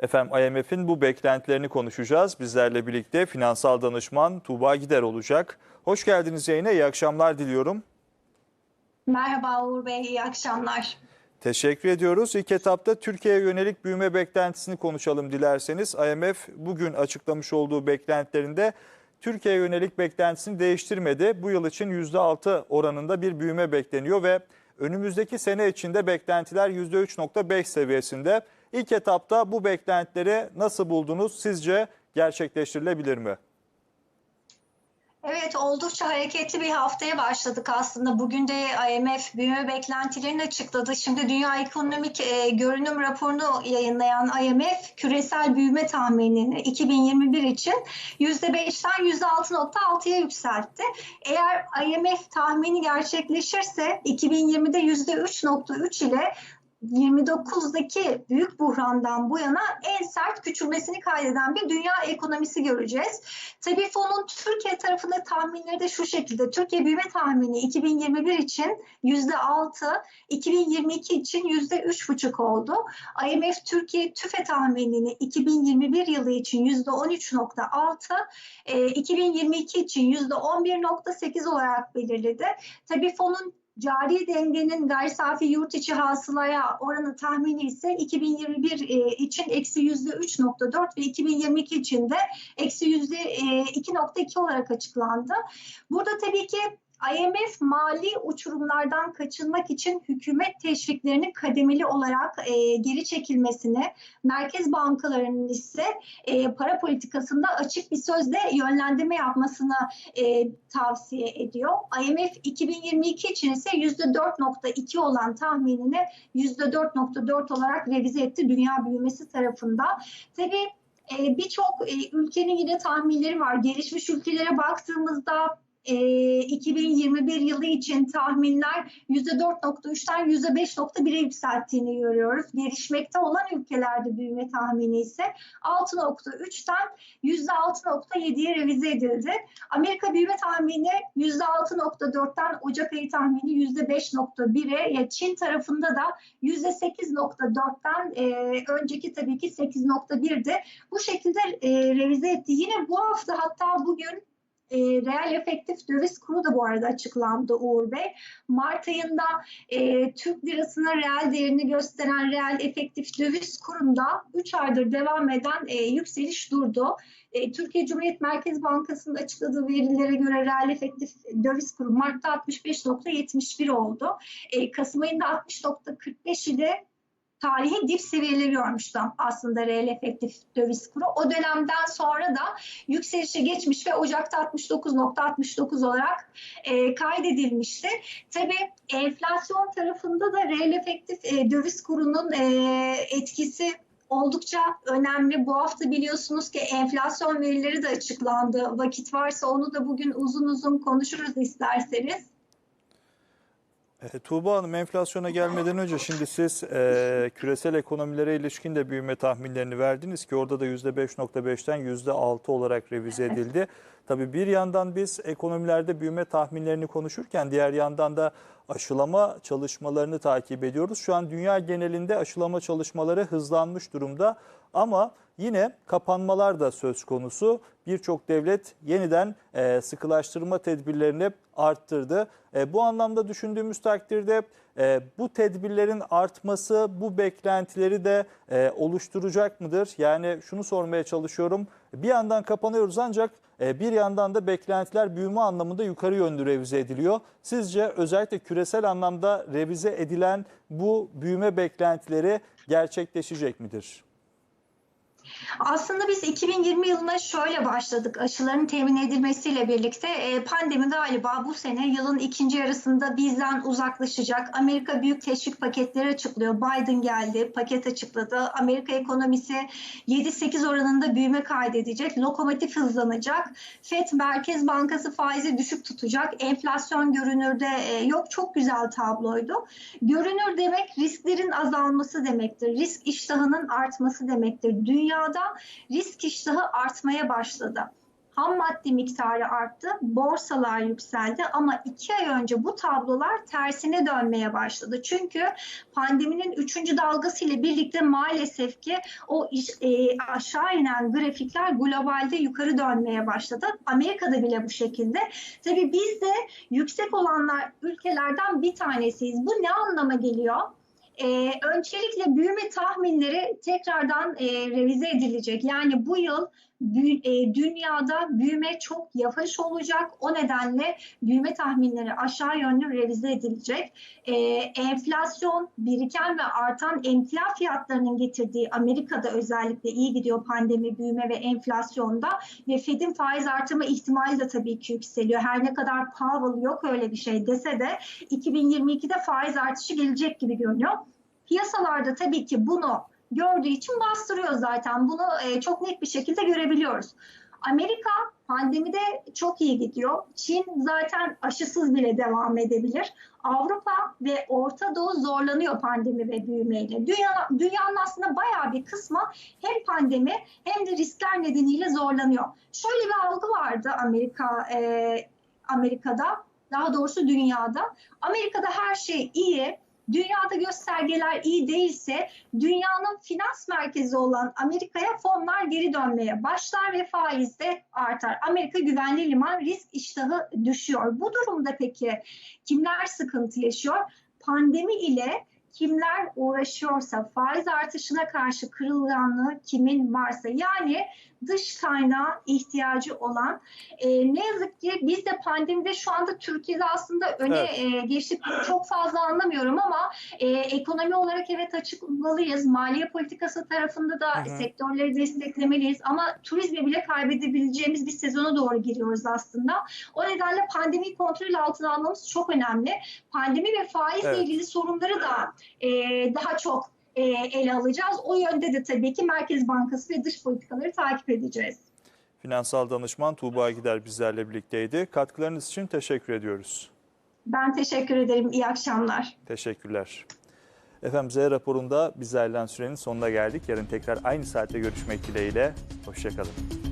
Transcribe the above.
Efendim IMF'in bu beklentilerini konuşacağız. Bizlerle birlikte finansal danışman Tuğba Gider olacak. Hoş geldiniz yayına. İyi akşamlar diliyorum. Merhaba Uğur Bey, iyi akşamlar. Teşekkür ediyoruz. İlk etapta Türkiye'ye yönelik büyüme beklentisini konuşalım dilerseniz. IMF bugün açıklamış olduğu beklentilerinde Türkiye'ye yönelik beklentisini değiştirmedi. Bu yıl için %6 oranında bir büyüme bekleniyor ve önümüzdeki sene içinde beklentiler %3.5 seviyesinde. İlk etapta bu beklentileri nasıl buldunuz? Sizce gerçekleştirilebilir mi? Evet, oldukça hareketli bir haftaya başladık aslında. Bugün de IMF büyüme beklentilerini açıkladı. Şimdi Dünya Ekonomik e, Görünüm raporunu yayınlayan IMF küresel büyüme tahminini 2021 için %5'ten %6.6'ya yükseltti. Eğer IMF tahmini gerçekleşirse 2020'de %3.3 ile 29'daki büyük buhrandan bu yana en sert küçülmesini kaydeden bir dünya ekonomisi göreceğiz. Tabii fonun Türkiye tarafında tahminleri de şu şekilde. Türkiye büyüme tahmini 2021 için %6, 2022 için %3,5 oldu. IMF Türkiye TÜFE tahminini 2021 yılı için %13,6, 2022 için %11,8 olarak belirledi. Tabii fonun cari dengenin gayri safi yurt içi hasılaya oranı tahmini ise 2021 için eksi yüzde 3.4 ve 2022 için de eksi yüzde 2.2 olarak açıklandı. Burada tabii ki IMF mali uçurumlardan kaçınmak için hükümet teşviklerinin kademeli olarak e, geri çekilmesini, merkez bankalarının ise e, para politikasında açık bir sözle yönlendirme yapmasını e, tavsiye ediyor. IMF 2022 için ise %4.2 olan tahminini %4.4 olarak revize etti dünya büyümesi tarafında. Tabii e, birçok e, ülkenin yine tahminleri var. Gelişmiş ülkelere baktığımızda 2021 yılı için tahminler %4.3'ten %5.1'e yükselttiğini görüyoruz. Gelişmekte olan ülkelerde büyüme tahmini ise 6.3'ten %6.7'ye revize edildi. Amerika büyüme tahmini %6.4'ten Ocak ayı tahmini %5.1'e ya Çin tarafında da %8.4'ten e, önceki tabii ki 8.1'di. Bu şekilde e, revize etti. Yine bu hafta hatta bugün e, reel efektif döviz kuru da bu arada açıklandı Uğur Bey. Mart ayında e, Türk lirasının reel değerini gösteren reel efektif döviz kurunda 3 aydır devam eden e, yükseliş durdu. E, Türkiye Cumhuriyet Merkez Bankası'nın açıkladığı verilere göre reel efektif döviz kuru Mart'ta 65.71 oldu. E, Kasım ayında 60.45 ile tarihi dip seviyeleri görmüştü aslında reel efektif döviz kuru. O dönemden sonra da yükselişe geçmiş ve Ocak'ta 69.69 olarak e, kaydedilmişti. Tabii enflasyon tarafında da reel efektif e, döviz kurunun e, etkisi oldukça önemli. Bu hafta biliyorsunuz ki enflasyon verileri de açıklandı. Vakit varsa onu da bugün uzun uzun konuşuruz isterseniz. E, Tuğba Hanım enflasyona gelmeden önce şimdi siz e, küresel ekonomilere ilişkin de büyüme tahminlerini verdiniz ki orada da %5.5'ten %6 olarak revize edildi. Tabii bir yandan biz ekonomilerde büyüme tahminlerini konuşurken diğer yandan da aşılama çalışmalarını takip ediyoruz. Şu an dünya genelinde aşılama çalışmaları hızlanmış durumda ama yine kapanmalar da söz konusu. Birçok devlet yeniden e, sıkılaştırma tedbirlerini arttırdı. E, bu anlamda düşündüğümüz takdirde e, bu tedbirlerin artması bu beklentileri de e, oluşturacak mıdır? Yani şunu sormaya çalışıyorum. Bir yandan kapanıyoruz ancak e, bir yandan da beklentiler büyüme anlamında yukarı yönlü revize ediliyor. Sizce özellikle küresel anlamda revize edilen bu büyüme beklentileri gerçekleşecek midir? Aslında biz 2020 yılına şöyle başladık. Aşıların temin edilmesiyle birlikte e, pandemi galiba bu sene yılın ikinci yarısında bizden uzaklaşacak. Amerika büyük teşvik paketleri açıklıyor. Biden geldi, paket açıkladı. Amerika ekonomisi 7-8 oranında büyüme kaydedecek. Lokomotif hızlanacak. FED Merkez Bankası faizi düşük tutacak. Enflasyon görünürde e, yok. Çok güzel tabloydu. Görünür demek risklerin azalması demektir. Risk iştahının artması demektir. Dünya dünyada risk iştahı artmaya başladı. ham madde miktarı arttı, borsalar yükseldi ama iki ay önce bu tablolar tersine dönmeye başladı. Çünkü pandeminin üçüncü dalgası ile birlikte maalesef ki o iş, e, aşağı inen grafikler globalde yukarı dönmeye başladı. Amerika'da bile bu şekilde. Tabii biz de yüksek olanlar ülkelerden bir tanesiyiz. Bu ne anlama geliyor? Ee, öncelikle büyüme tahminleri tekrardan e, revize edilecek. Yani bu yıl e, dünyada büyüme çok yavaş olacak. O nedenle büyüme tahminleri aşağı yönlü revize edilecek. Ee, enflasyon, biriken ve artan emtia fiyatlarının getirdiği Amerika'da özellikle iyi gidiyor pandemi, büyüme ve enflasyonda ve Fed'in faiz artırma ihtimali de tabii ki yükseliyor. Her ne kadar Powell yok öyle bir şey dese de 2022'de faiz artışı gelecek gibi görünüyor. Piyasalarda tabii ki bunu gördüğü için bastırıyor zaten. Bunu e, çok net bir şekilde görebiliyoruz. Amerika pandemide çok iyi gidiyor. Çin zaten aşısız bile devam edebilir. Avrupa ve Orta Doğu zorlanıyor pandemi ve büyümeyle. Dünya, dünyanın aslında bayağı bir kısmı hem pandemi hem de riskler nedeniyle zorlanıyor. Şöyle bir algı vardı Amerika e, Amerika'da, daha doğrusu dünyada. Amerika'da her şey iyi. Dünyada göstergeler iyi değilse dünyanın finans merkezi olan Amerika'ya fonlar geri dönmeye başlar ve faiz de artar. Amerika güvenli liman risk iştahı düşüyor. Bu durumda peki kimler sıkıntı yaşıyor? Pandemi ile kimler uğraşıyorsa faiz artışına karşı kırılganlığı kimin varsa yani dış kaynağa ihtiyacı olan e, ne yazık ki biz de pandemide şu anda Türkiye'de aslında öne Evet. e, geçtik çok fazla anlamıyorum ama e, ekonomi olarak evet açıklamalıyız. Maliye politikası tarafında da Hı hı. sektörleri desteklemeliyiz ama turizmi bile kaybedebileceğimiz bir sezona doğru giriyoruz aslında. O nedenle pandemiyi kontrol altına almamız çok önemli. Pandemi ve faizle Evet. ilgili sorunları da e, daha çok e, ele alacağız. O yönde de tabii ki Merkez Bankası ve dış politikaları takip edeceğiz. Finansal danışman Tuğba Gider bizlerle birlikteydi. Katkılarınız için teşekkür ediyoruz. Ben teşekkür ederim. İyi akşamlar. Teşekkürler. Efendim Z raporunda biz ayrılan sürenin sonuna geldik. Yarın tekrar aynı saatte görüşmek dileğiyle. Hoşçakalın.